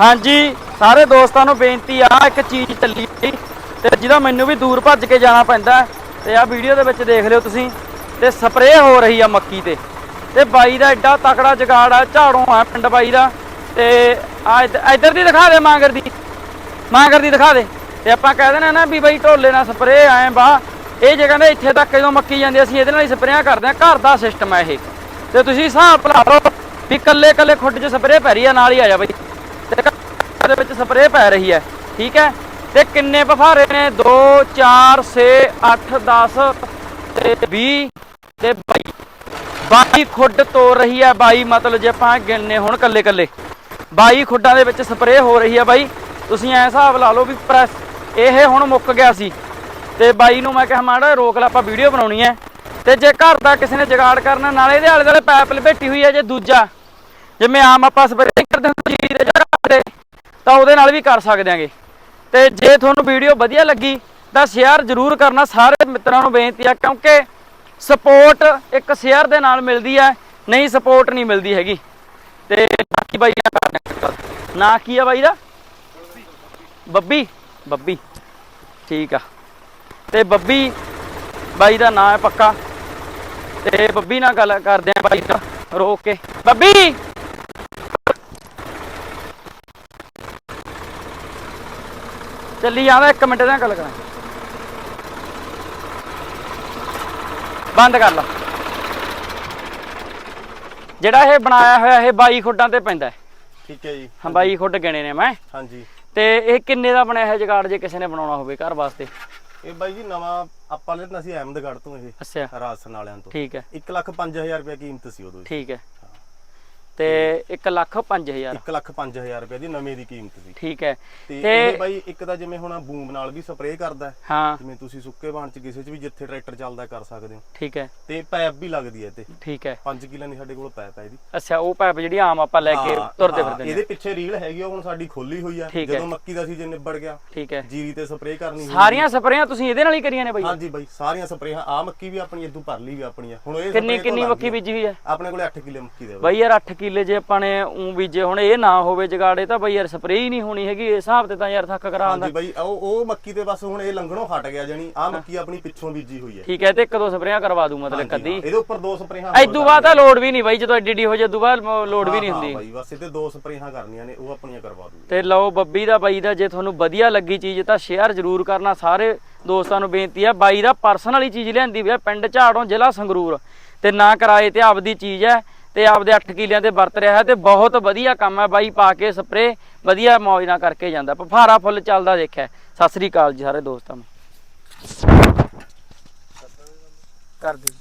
ਹਾਂਜੀ, ਸਾਰੇ ਦੋਸਤਾਂ ਨੂੰ ਬੇਨਤੀ ਆ, ਇੱਕ ਚੀਜ਼ ਚੱਲੀ ਹੋਈ ਤੇ ਜਿਹਦਾ ਮੈਨੂੰ ਵੀ ਦੂਰ ਭੱਜ ਕੇ ਜਾਣਾ ਪੈਂਦਾ ਹੈ। ਤੇ ਆ ਵੀਡੀਓ ਦੇ ਵਿੱਚ ਦੇਖ ਲਿਓ ਤੁਸੀਂ ਤੇ ਸਪਰੇਅ ਹੋ ਰਹੀ ਆ ਮੱਕੀ ਤੇ। ਤੇ ਬਾਈ ਦਾ ਐਡਾ ਤਕੜਾ ਜਗਾੜ ਆ, ਝਾੜੋਂ ਆ ਪਿੰਡ ਬਾਈ ਦਾ ਤੇ ਆ ਇੱਧਰ ਦੀ ਦਿਖਾ ਦੇ ਮਾਂਗਰ ਦੀ। ਮਾਂਗਰ ਦੀ ਦਿਖਾ ਦੇ। ਤੇ ਆਪਾਂ ਕਹਿ ਦੇਣਾ ਨਾ ਵੀ ਬਾਈ ਢੋਲੇ ਨਾਲ ਸਪਰੇਅ ਆਏ ਬਾ। ਇਹ ਜੇ ਕਹਿੰਦੇ ਇੱਥੇ ਤੱਕ ਜਦੋਂ ਮੱਕੀ ਜਾਂਦੀ ਅਸੀਂ ਇਹਦੇ ਨਾਲ ਹੀ ਸਪਰੇਆਂ ਕਰਦੇ ਆ, ਘਰ ਦਾ ਸਿਸਟਮ ਹੈ ਇਹ। ਤੇ ਤੁਸੀਂ ਹਿਸਾਬ ਲਾ ਲਓ ਵੀ ਕੱਲੇ ਕੱਲੇ ਖੁੱਡ 'ਚ ਸਪਰੇਅ ਪੈ ਰਹੀ ਆ, ਨਾਲ ਹੀ ਆ ਜਾ ਬਾਈ। ਤੇ ਦੇ ਵਿੱਚ ਸਪਰੇਅ ਪੈ ਰਹੀ ਹੈ, ਠੀਕ ਹੈ? ਤੇ ਕਿੰਨੇ ਬਫਾਰੇ ਨੇ? 2 4 6 8 10 ਤੇ 20 ਤੇ 22 22 ਖੁੱਡ ਤੋੜ ਰਹੀ ਹੈ 22 ਮਤਲਬ ਜੇ ਆਪਾਂ ਗਿਣਨੇ ਹੁਣ ਕੱਲੇ ਕੱਲੇ। 22 ਖੁੱਡਾਂ ਦੇ ਵਿੱਚ ਸਪਰੇਅ ਹੋ ਰਹੀ ਹੈ ਬਾਈ। ਤੁਸੀਂ ਐ ਹਿਸਾਬ ਲਾ ਲਓ ਵੀ ਪ੍ਰੈਸ ਇਹ ਹੁਣ ਮੁੱਕ ਗਿਆ ਸੀ। ਤੇ ਬਾਈ ਨੂੰ ਮੈਂ ਕਿਹਾ, ਮਾੜਾ ਰੋਕ ਲੈ, ਆਪਾਂ ਵੀਡੀਓ ਬਣਾਉਣੀ ਹੈ। ਤੇ ਜੇ ਘਰ ਦਾ ਕਿਸੇ ਨੇ ਜਗਾੜ ਕਰਨਾ, ਨਾਲੇ ਇਹਦੇ ਆਲੇ ਦੁਆਲੇ ਪਾਈਪ ਲਪੇਟੀ ਹੋਈ ਹੈ ਜੇ ਦੂਜਾ। ਜਿਵੇਂ ਆਮ ਆਪਾਂ ਸਪਰੇਅ ਕਰਦੇ ਹਾਂ ਜੀ ਤਾਂ ਉਹਦੇ ਨਾਲ ਵੀ ਕਰ ਸਕਦੇ ਆਂਗੇ। ਤੇ ਜੇ ਤੁਹਾਨੂੰ ਵੀਡੀਓ ਵਧੀਆ ਲੱਗੀ, ਤਾਂ ਸ਼ੇਅਰ ਜ਼ਰੂਰ ਕਰਨਾ। ਸਾਰੇ ਮਿੱਤਰਾਂ ਨੂੰ ਬੇਨਤੀ ਆ, ਕਿਉਂਕਿ ਸਪੋਰਟ ਇੱਕ ਸ਼ੇਅਰ ਦੇ ਨਾਲ ਮਿਲਦੀ ਹੈ ਨਹੀਂ ਸਪੋਰਟ ਨਹੀਂ ਮਿਲਦੀ ਹੈਗੀ। ਤੇ ਬਾਕੀ ਬਾਈ ਨਾਲ ਕਰਦੇ ਹਾਂ ਨਾਂ ਕੀ ਆ ਬਾਈ ਦਾ? ਬੱਬੀ। ਬੱਬੀ। ਠੀਕ ਆ। ਤੇ ਬੱਬੀ, ਬਾਈ ਦਾ ਨਾਂ ਹੈ ਪੱਕਾ। ਤੇ ਬੱਬੀ ਨਾਲ ਗੱਲ ਕਰਦੇ ਆ ਬਾਈ ਨਾਲ ਰੋਕ ਕੇ। ਬੱਬੀ! ਚੱਲੀ ਜਾਂਦਾ ਇੱਕ ਮਿੰਟ ਦਾ ਗੱਲ ਕਰਾਂ ਬੰਦ ਕਰ ਲਾ। ਜਿਹੜਾ ਇਹ ਬਣਾਇਆ ਹੋਇਆ ਇਹ 22 ਖੁੱਡਾਂ ਤੇ ਪੈਂਦਾ ਹੈ। ਠੀਕ ਹੈ ਜੀ। ਹਾਂ 22 ਖੁੱਡ ਗਿਣੇ ਨੇ ਮੈਂ। ਹਾਂਜੀ। ਤੇ ਇਹ ਕਿੰਨੇ ਦਾ ਬਣਿਆ ਹੈ ਜਗਾੜ ਜੇ ਕਿਸੇ ਨੇ ਬਣਾਉਣਾ ਹੋਵੇ ਘਰ ਵਾਸਤੇ? ਇਹ ਬਾਈ ਜੀ ਨਵਾਂ ਆਪਾਂ ਲੈਣਾ ਸੀ ਅਹਿਮਦਗੜ੍ਹ ਤੋਂ ਇਹ ਅੱਛਾ। ਰਾਜਸਥਾਨ ਵਾਲਿਆਂ ਤੋਂ। ਠੀਕ ਹੈ। 1 ਲੱਖ 5000 ਰੁਪਏ ਕੀਮਤ ਸੀ ਉਦੋਂ ਠੀਕ ਹੈ। ਤੇ 1 ਲੱਖ 5000 1 ਲੱਖ 5000 ਰੁਪਏ ਦੀ ਨਵੇਂ ਦੀ ਕੀਮਤ ਸੀ। ਠੀਕ ਹੈ। ਤੇ ਇਹ ਬਾਈ ਇੱਕ ਤਾਂ ਜਿਵੇਂ ਹੁਣ ਬੂਮ ਨਾਲ ਵੀ ਸਪਰੇਅ ਕਰਦਾ ਹੈ। ਜਿਵੇਂ ਤੁਸੀਂ ਸੁੱਕੇ ਬਾਣ ਚ ਕਿਸੇ ਚ ਵੀ ਜਿੱਥੇ ਟਰੈਕਟਰ ਚੱਲਦਾ ਕਰ ਸਕਦੇ ਹੋ। ਠੀਕ ਹੈ। ਤੇ ਪੈਪ ਵੀ ਲੱਗਦੀ ਹੈ ਤੇ ਠੀਕ ਹੈ। 5 ਕਿੱਲਿਆਂ ਦੀ ਸਾਡੇ ਕੋਲ ਪੈਪ ਹੈ ਇਹਦੀ। ਅੱਛਾ ਉਹ ਪਾਈਪ ਜਿਹੜੀ ਆਮ ਆਪਾਂ ਲੈ ਕੇ ਤੁਰਦੇ ਫਿਰਦੇ ਇਹਦੇ ਪਿੱਛੇ ਰੀਲ ਹੈਗੀ ਉਹ ਹੁਣ ਸਾਡੀ ਖੋਲੀ ਹੋਈ ਆ। ਜਦੋਂ ਮੱਕੀ ਦਾ ਸੀਜ਼ਨ ਨਿਬੜ ਗਿਆ ਠੀਕ ਹੈ। ਜੀਰੀ ਤੇ ਸਪਰੇਅ ਕਰਨੀ ਹੋਈ। ਸਾਰੀਆਂ ਸਪਰੇਆਂ ਤੁਸੀਂ ਇਹਦੇ ਨਾਲ ਹੀ ਕਰੀਆਂ ਨੇ ਬਾਈ? ਹਾਂਜੀ ਬਾਈ ਸਾਰੀਆਂ ਸਪਰੇਆਂ ਆ ਮੱਕੀ ਵੀ ਆਪਣੀ ਇਦੋਂ ਭਰ ਲਈ ਵੀ ਆਪਣੀ ਆ। ਹੁਣ ਇਹ ਕਿੰਨੀ ਕਿੰਨੀ ਮੱਕੀ। ਬੀਜੀ ਹੋਈ ਹੈ ਆਪਣੇ ਕੋਲੇ 8 ਕਿੱਲੇ ਮੱਕੀ ਦੇ ਬਾਈ। ਯਾਰ 8 ਕਿੱਲੇ ਜੇ ਆਪਾਂ ਨੇ ਉਂ ਬੀਜੇ ਹੁਣ ਇਹ ਨਾ ਹੋਵੇ ਜਗਾੜੇ ਤਾਂ ਬਾਈ ਯਾਰ ਸਪਰੇਅ ਹੀ ਨਹੀਂ ਹੋਣੀ ਹੈਗੀ ਇਸ ਹਿਸਾਬ ਤੇ ਤਾਂ ਯਾਰ ਥੱਕ ਕਰਾ ਆਂਦਾ ਹਾਂਜੀ ਬਾਈ ਉਹ ਉਹ ਮੱਕੀ ਤੇ ਬਸ ਹੁਣ ਇਹ ਲੰਘਣੋਂ ਹਟ ਗਿਆ ਜਾਨੀ ਆ ਮੱਕੀ ਆਪਣੀ ਪਿੱਛੋਂ ਬੀਜੀ ਹੋਈ ਹੈ। ਠੀਕ ਹੈ ਤੇ ਇੱਕ ਦੋ ਸਪਰੇਆਂ ਕਰਵਾ ਦੂੰ ਮਤਲਬ ਕਦੀ ਹਾਂ, ਇਹਦੇ ਉੱਪਰ ਦੋ ਸਪਰੇਹਾਂ ਐਦੂ ਬਾਅਦ ਤਾਂ ਲੋਡ ਵੀ ਨਹੀਂ ਬਾਈ ਜਦੋਂ ਐਡੀ ਡੀ ਹੋ ਜੇ ਬਾਅਦ ਲੋਡ ਵੀ ਨਹੀਂ ਹਾਂ, ਹੁੰਦੀ ਬਾਈ ਬਸ ਇਹਦੇ ਦੋ ਸਪਰੇਹਾਂ ਕਰਨੀਆਂ ਨੇ ਉਹ ਆਪਣੀਆਂ ਕਰਵਾ ਦੂੰਗੇ। ਤੇ ਲਓ ਬੱਬੀ ਦਾ ਬਾਈ ਦਾ ਜੇ ਤੁਹਾਨੂੰ ਵਧੀਆ ਲੱਗੀ ਚੀਜ਼ ਤਾਂ ਸ਼ੇਅਰ ਜ਼ਰੂਰ ਕਰਨਾ। ਸਾਰੇ ਦੋਸਤਾਂ ਨੂੰ ਬੇਨਤੀ ਹੈ ਬਾਈ ਦਾ ਪਰਸਨਲੀ ਚੀਜ਼ ਲਿਆਂਦੀ ਵੀ ਹੈ ਪਿੰਡ ਝਾੜੋਂ ਜ਼ਿਲ੍ਹਾ ਸੰਗਰੂਰ। ਤੇ ਨਾ ਕਿਰਾਏ ਤੇ ਆਪਦੀ ਚੀਜ਼ ਹੈ ਤੇ ਆਪਦੇ 8 ਕਿਲਿਆਂ ਤੇ ਵਰਤ ਰਿਹਾ ਹੈ ਤੇ ਬਹੁਤ ਵਧੀਆ ਕੰਮ ਹੈ ਬਾਈ, ਪਾ ਕੇ ਸਪਰੇ ਵਧੀਆ ਮੌਜ ਨਾਲ ਕਰਕੇ ਜਾਂਦਾ। ਫਫਾਰਾ ਫੁੱਲ ਚੱਲਦਾ ਦੇਖਿਆ। ਸਤਿ ਸ੍ਰੀ ਅਕਾਲ ਜੀ ਸਾਰੇ ਦੋਸਤਾਂ ਨੂੰ। ਕਰ ਦਿਓ